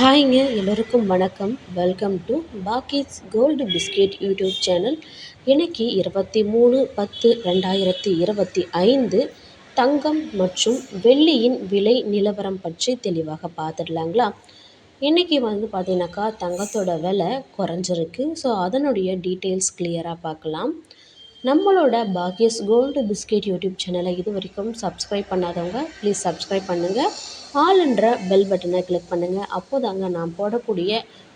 ஹாய்ங்க எல்லோருக்கும் வணக்கம். Welcome to பாக்கிஸ் கோல்டு பிஸ்கெட் யூடியூப் சேனல் இன்னைக்கு இருபத்தி மூணு பத்து ரெண்டாயிரத்தி இருபத்தி ஐந்து தங்கம் மற்றும் வெள்ளியின் விலை நிலவரம் பற்றி தெளிவாக பார்த்துடலாங்களா? இன்றைக்கி வந்து பார்த்தீங்கன்னாக்கா தங்கத்தோட விலை குறைஞ்சிருக்கு. ஸோ அதனுடைய டீட்டெயில்ஸ் கிளியராக பார்க்கலாம். நம்மளோட பாக்யஸ் கோல்டு பிஸ்கெட் யூடியூப் சேனலை இது வரைக்கும் சப்ஸ்கிரைப் பண்ணாதவங்க ப்ளீஸ் சப்ஸ்கிரைப் பண்ணுங்கள் ஆல்ன்ற பெல் பட்டனை கிளிக் பண்ணுங்கள் அப்போ தாங்க நான் போடக்கூடிய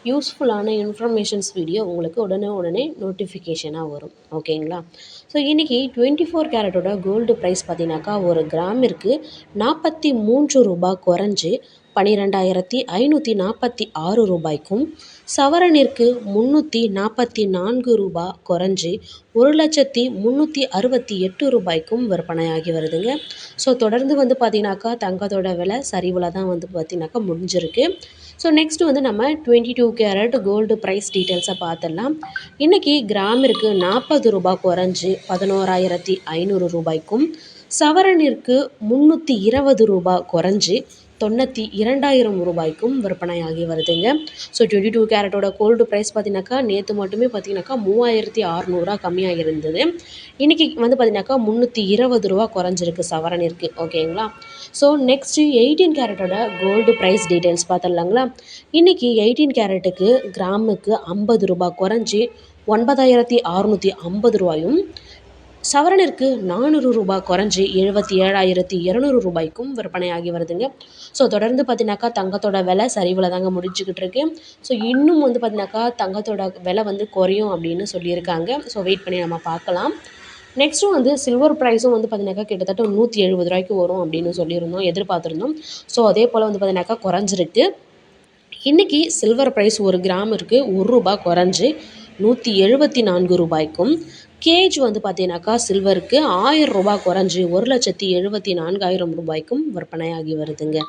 யூஸ்ஃபுல்லான இன்ஃபர்மேஷன்ஸ் வீடியோ உங்களுக்கு உடனே உடனே நோட்டிஃபிகேஷனாக வரும். ஓகேங்களா ஸோ இன்றைக்கி டுவெண்ட்டி ஃபோர் கேரட்டோட கோல்டு ப்ரைஸ் பார்த்தீங்கன்னாக்கா ஒரு கிராமிற்கு நாற்பத்தி மூன்று ரூபாய் குறைஞ்சி பன்னிரெண்டாயிரத்தி ஐநூற்றி நாற்பத்தி ஆறு ரூபாய்க்கும் சவரனிற்கு முந்நூற்றி நாற்பத்தி நான்கு ரூபாய் குறைஞ்சி ஒரு லட்சத்தி முந்நூற்றி அறுபத்தி எட்டு ரூபாய்க்கும் விற்பனையாகி வருதுங்க. ஸோ தொடர்ந்து வந்து பார்த்தீங்கன்னாக்கா தங்கத்தோட விலை சரிவில் தான் வந்து பார்த்திங்கனாக்கா முடிஞ்சிருக்கு. ஸோ நெக்ஸ்ட்டு வந்து நம்ம twenty two carat gold price டீட்டெயில்ஸை பார்த்துடலாம். இன்றைக்கி கிராமிற்கு நாற்பது ரூபாய் குறைஞ்சி பதினோராயிரத்தி ஐநூறு ரூபாய்க்கும் சவரனிற்கு முந்நூற்றி இருபது ரூபாய் குறைஞ்சி தொண்ணூற்றி இரண்டாயிரம் ரூபாய்க்கும் விற்பனையாகி வருதுங்க. ஸோ டுவெண்ட்டி டூ கேரட்டோட கோல்டு ப்ரைஸ் பார்த்தீங்கன்னாக்கா நேற்று மட்டுமே பார்த்தீங்கன்னாக்கா மூவாயிரத்தி அறநூறுவா கம்மியாக இருந்தது. இன்றைக்கி வந்து பார்த்தீங்கன்னாக்கா முந்நூற்றி இருபது ரூபா குறைஞ்சிருக்கு சவரனிற்கு ஓகேங்களா ஸோ நெக்ஸ்ட்டு எயிட்டீன் கேரட்டோட கோல்டு ப்ரைஸ் டீட்டெயில்ஸ் பார்த்துடலாங்களா இன்றைக்கி எயிட்டீன் கேரட்டுக்கு கிராமுக்கு ஐம்பது ரூபா குறைஞ்சி ஒன்பதாயிரத்தி அறுநூற்றி ஐம்பது ரூபாயும் சவரனிற்கு நானூறு ரூபாய் குறைஞ்சி எழுபத்தி ஏழாயிரத்தி இரநூறு ரூபாய்க்கும் விற்பனையாகி வருதுங்க. ஸோ தொடர்ந்து பார்த்தீங்கன்னாக்கா தங்கத்தோட விலை சரிவில் தாங்க முடிஞ்சுக்கிட்டு இருக்கு. ஸோ இன்னும் வந்து பார்த்தீங்கன்னாக்கா தங்கத்தோட விலை வந்து குறையும் அப்படின்னு சொல்லியிருக்காங்க. ஸோ வெயிட் பண்ணி நம்ம பார்க்கலாம். நெக்ஸ்ட்டு வந்து சில்வர் ப்ரைஸும் வந்து பார்த்தீங்கன்னாக்கா கிட்டத்தட்ட நூற்றி எழுபது ரூபாய்க்கு வரும் அப்படின்னு சொல்லியிருந்தோம் எதிர்பார்த்துருந்தோம். ஸோ அதே போல் வந்து பார்த்தீங்கன்னாக்கா குறைஞ்சிருக்கு. இன்றைக்கி சில்வர் ப்ரைஸ் ஒரு கிராமிற்கு ஒரு ரூபா குறைஞ்சி நூற்றி எழுபத்தி நான்கு ரூபாய்க்கும் கேஜ் வந்து பார்த்தீங்கன்னாக்கா சில்வருக்கு ஆயிரம் ரூபாய் குறைஞ்சி ஒரு லட்சத்தி எழுபத்தி நான்காயிரம் ரூபாய்க்கும் விற்பனையாகி வருதுங்க.